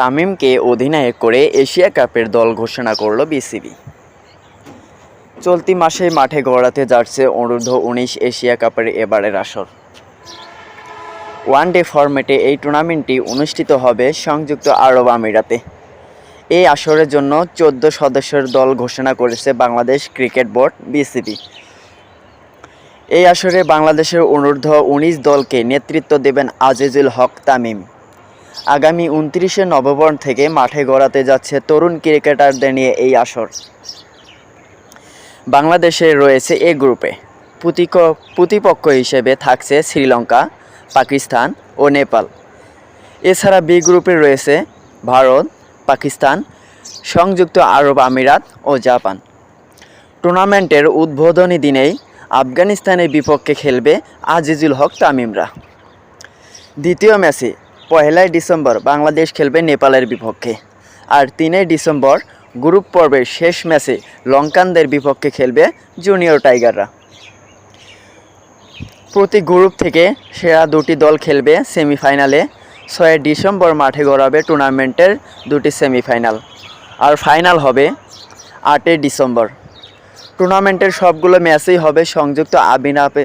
তামিমকে অধিনায়ক করে এশিয়া কাপের দল ঘোষণা করল বিসিবি। চলতি মাসে মাঠে গড়াতে যাচ্ছে অনূর্ধ্ব উনিশ এশিয়া কাপের এবারের আসর। ওয়ানডে ফরম্যাটে এই টুর্নামেন্টটি অনুষ্ঠিত হবে সংযুক্ত আরব আমিরাতে। এই আসরের জন্য চোদ্দ সদস্যের দল ঘোষণা করেছে বাংলাদেশ ক্রিকেট বোর্ড, বিসিবি। এই আসরে বাংলাদেশের অনূর্ধ্ব উনিশ দলকে নেতৃত্ব দেবেন আজিজুল হক, তামিম। আগামী উনত্রিশে নভেম্বর থেকে মাঠে গড়াতে যাচ্ছে তরুণ ক্রিকেটারদের নিয়ে এই আসর। বাংলাদেশে রয়েছে এ গ্রুপে। প্রতিক- প্রতিপক্ষ হিসেবে থাকছে শ্রীলঙ্কা, পাকিস্তান ও নেপাল। এছাড়া বি গ্রুপে রয়েছে ভারত, পাকিস্তান, সংযুক্ত আরব আমিরাত ও জাপান। টুর্নামেন্টের উদ্বোধনী দিনেই আফগানিস্তানের বিপক্ষে খেলবে আজিজুল হক তামিমরা। দ্বিতীয় ম্যাচে পহেলাই ডিসেম্বর বাংলাদেশ খেলবে নেপালের বিপক্ষে। আর তিনই ডিসেম্বর গ্রুপ পর্বের শেষ ম্যাচে লঙ্কানদের বিপক্ষে খেলবে জুনিয়র টাইগাররা। প্রতি গ্রুপ থেকে সেরা দুটি দল খেলবে সেমিফাইনালে। ছয় ডিসেম্বর মাঠে গড়াবে টুর্নামেন্টের দুটি সেমিফাইনাল। আর ফাইনাল হবে আটই ডিসেম্বর। টুর্নামেন্টের সবগুলো ম্যাচই হবে সংযুক্ত আবিনাপে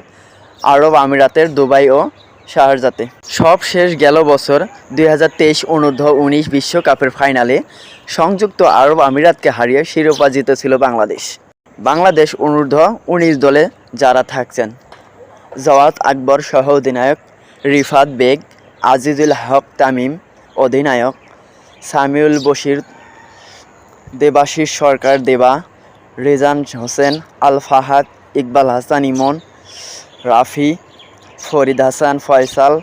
আরব আমিরাতের দুবাই ও শাহজাতে সব শেষ গেল বছর দুই হাজার তেইশ অনূর্ধ্ব উনিশ বিশ্বকাপের ফাইনালে সংযুক্ত আরব আমিরাতকে হারিয়ে শিরোপা জিতেছিল বাংলাদেশ। বাংলাদেশ অনূর্ধ্ব উনিশ দলে যারা থাকছেন জওয়াত আকবর সহ অধিনায়ক রিফাত বেগ, আজিজুল হক তামিম, অধিনায়ক সামিউল বশির, দেবাশিস সরকার দেবা, রেজান হোসেন, আল ফাহাদ, ইকবাল হাসান ইমন, রাফি ফরিদ হাসান, ফয়সাল,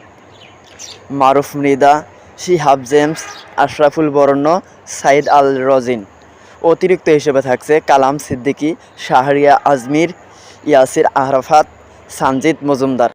মারুফ মৃদা, শিহাব জেমস, আশরাফুল বরণ্য, সাইদ আল রজিন। অতিরিক্ত হিসেবে থাকছে কালাম সিদ্দিকি, শাহরিয়া আজমির, ইয়াসির আহরাফাত, সানজিদ মজুমদার।